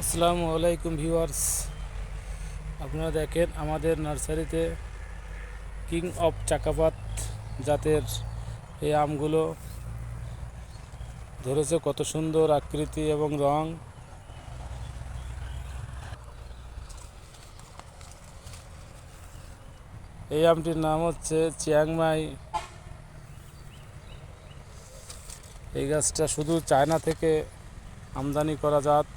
আসসালামু আলাইকুম ভিউয়ার্স। আপনারা দেখেন আমাদের নার্সারিতে কিং অফ চাকাপাত জাতের এই আমগুলো ধরেছে কত সুন্দর আকৃতি এবং রং। এই আমটির নাম হচ্ছে চিয়াংমাই। এই গাছটা শুধু চায়না থেকে আমদানি করা জাত।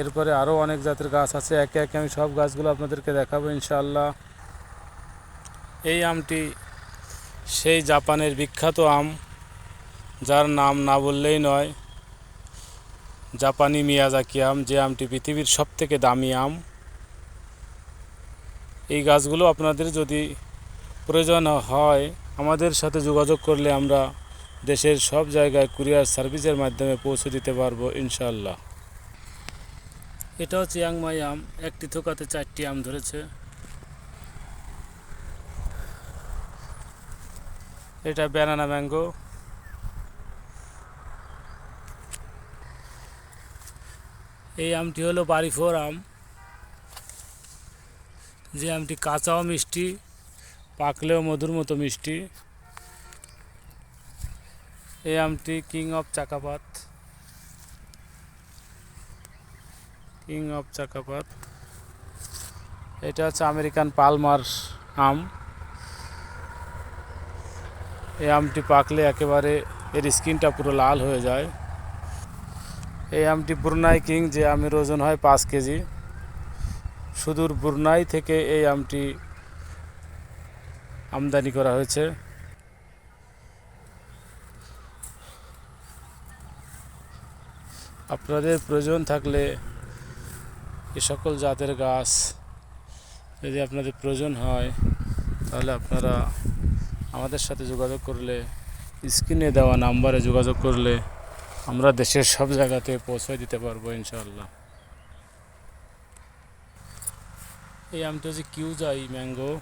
এরপরে আরও অনেক জাতের গাছ আছে। একে একে আমি সব গাছগুলো আপনাদেরকে দেখাবো ইনশাআল্লাহ। এই আমটি সেই জাপানের বিখ্যাত আম, যার নাম না বললেই নয়, জাপানি মিয়াজাকি আম, যে আমটি পৃথিবীর সব থেকে দামি আম। এই গাছগুলো আপনাদের যদি প্রয়োজন হয়, আমাদের সাথে যোগাযোগ করলে আমরা দেশের সব জায়গায় কুরিয়ার সার্ভিসের মাধ্যমে পৌঁছে দিতে পারব ইনশাআল্লাহ। এটাও চিয়াংমাই আম। একটি থোকাতে চারটি আম ধরেছে। এটা ব্যানানা ম্যাঙ্গো। এই আমটি হলো বাড়িফোর আম। যে আমটি কাঁচাও মিষ্টি, পাকলেও মধুর মতো মিষ্টি। এই আমটি king of Chakapat. King of Chakapat. এটা হচ্ছে আমেরিকান পালমার আম। এই আমটি পাকলে একেবারে এর স্কিনটা পুরো লাল হয়ে যায়। এই আমটি বুরনাই কিং যে আমের ওজন হয় পাঁচ কেজি। সুদূর বুরনাই থেকে এই আমটি আমদানি করা হয়েছে। আপনাদের প্রয়োজন থাকলে এ সকল জাতের গাছ যদি আপনাদের প্রয়োজন হয়, তাহলে আপনারা আমাদের সাথে যোগাযোগ করলে, স্ক্রিনে দেওয়া নাম্বারে যোগাযোগ করলে আমরা দেশের সব জায়গাতে পৌঁছে দিতে পারব ইনশাল্লাহ এই আমটা হচ্ছে কিউজাই ম্যাঙ্গো।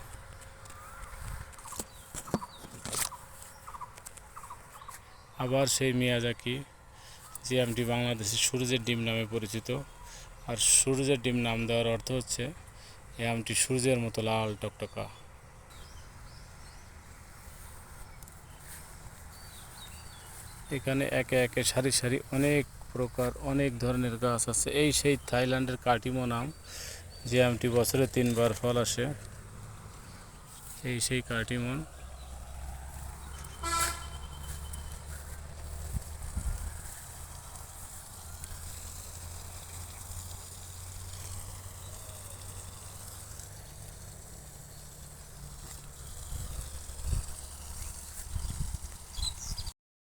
আবার সেই মিয়াজাকি, যে আমটি বাংলাদেশের সূর্যের ডিম নামে পরিচিত। আর সূর্যের ডিম নাম দেওয়ার অর্থ হচ্ছে, এই আমটি সূর্যের মতো লাল টকটকা। এখানে একে একে সারি সারি অনেক প্রকার, অনেক ধরনের গাছ আছে। এই সেই থাইল্যান্ডের কাটিমো নাম, যে আমটি বছরে তিনবার ফল আসে, এই সেই কাটিমন